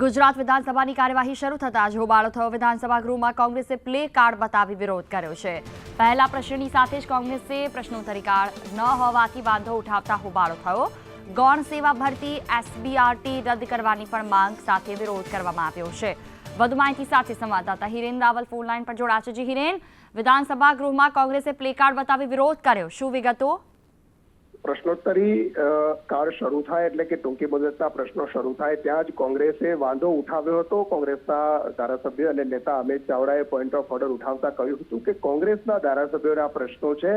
ગુજરાત વિધાનસભાની કાર્યવાહી શરૂ થતાં જ હોબાળો થયો. વિધાનસભા ગૃહમાં કોંગ્રેસે પ્લે કાર્ડ બતાવી વિરોધ કર્યો છે. પહેલા પ્રશ્નની સાથે જ કોંગ્રેસે પ્રશ્નોત્તરી કાર્ડ ન હોવાથી વાંધો ઉઠાવતા હોબાળો થયો. ગૌણ સેવા ભરતી એસબીઆરટી રદ કરવાની પણ માંગ સાથે વિરોધ કરવામાં આવ્યો છે. વધુ માહિતી સાથે સંવાદદાતા હિરેન રાવલ ફોન લાઈન પર જોડાશે જી હિરેન, વિધાનસભા ગૃહમાં કોંગ્રેસે પ્લે કાર્ડ બતાવી વિરોધ કર્યો. શું વિગતો? પ્રશ્નોત્તરી કાળ શરૂ થાય એટલે કે ટૂંકી મુદતના પ્રશ્નો શરૂ થાય, ત્યાં જ કોંગ્રેસે વાંધો ઉઠાવ્યો હતો. કોંગ્રેસના ધારાસભ્ય અને નેતા અમિત ચાવડાએ પોઈન્ટ ઓફ ઓર્ડર ઉઠાવતા કહ્યું હતું કે કોંગ્રેસના ધારાસભ્યોના પ્રશ્નો છે,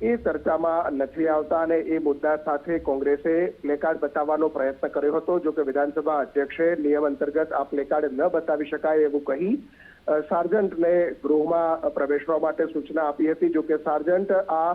એ ચર્ચામાં નથી આવતા અને એ મુદ્દા સાથે કોંગ્રેસે પ્લેકાર્ડ બતાવવાનો પ્રયત્ન કર્યો હતો. જો કે વિધાનસભા અધ્યક્ષે નિયમ અંતર્ગત આ પ્લેકાર્ડ ન બતાવી શકાય એવું કહી સાર્જન્ટને ગૃહમાં પ્રવેશવા માટે સૂચના આપી હતી. જો કે સાર્જન્ટ આ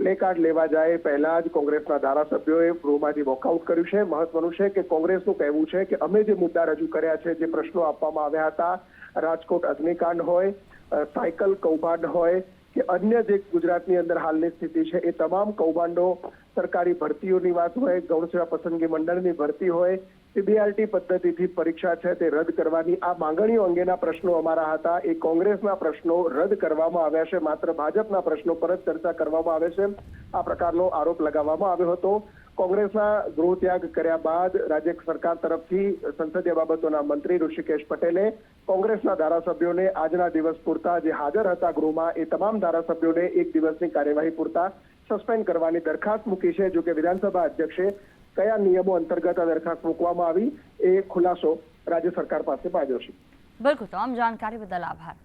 પ્લે કાર્ડ લેવા જાય, પહેલા જ કોંગ્રેસના ધારાસભ્યોએ ગૃહમાંથી વોકઆઉટ કર્યું છે. મહત્વનું છે કે કોંગ્રેસનું કહેવું છે કે અમે જે મુદ્દા રજૂ કર્યા છે, જે પ્રશ્નો આપવામાં આવ્યા હતા, રાજકોટ અગ્નિકાંડ હોય સાયકલ કૌભાંડ હોય કે અન્ય જે ગુજરાતની અંદર હાલની સ્થિતિ છે એ તમામ કૌભાંડો, સરકારી ભરતીઓની વાત હોય ગૌણ પસંદગી મંડળની ભરતી હોય, સીબીઆરટી પદ્ધતિથી પરીક્ષા છે તે રદ કરવાની આ માંગણીઓ અંગેના પ્રશ્નો અમારા હતા. એ કોંગ્રેસના પ્રશ્નો રદ કરવામાં આવ્યા છે. માત્ર ભાજપના પ્રશ્નો પર જ ચર્ચા કરવામાં આવે છે. આ પ્રકારનો આરોપ લગાવવામાં આવ્યો હતો. કોંગ્રેસના ગૃહત્યાગ કર્યા બાદ રાજ્ય સરકાર તરફથી સંસદીય બાબતોના મંત્રી ઋષિકેશ પટેલે કોંગ્રેસના ધારાસભ્યોને આજના દિવસ પૂરતા જે હાજર હતા ગૃહમાં, એ તમામ ધારાસભ્યોને એક દિવસની કાર્યવાહી પૂરતા સસ્પેન્ડ કરવાની દરખાસ્ત મૂકી છે જો કે વિધાનસભા અધ્યક્ષે કયા નિયમો અંતર્ગત આ દરખાસ્ત મૂકવામાં આવી, એ ખુલાસો રાજ્ય સરકાર પાસે માંગ્યો છે. બિલકુલ, તમામ જાણકારી બદલ આભાર.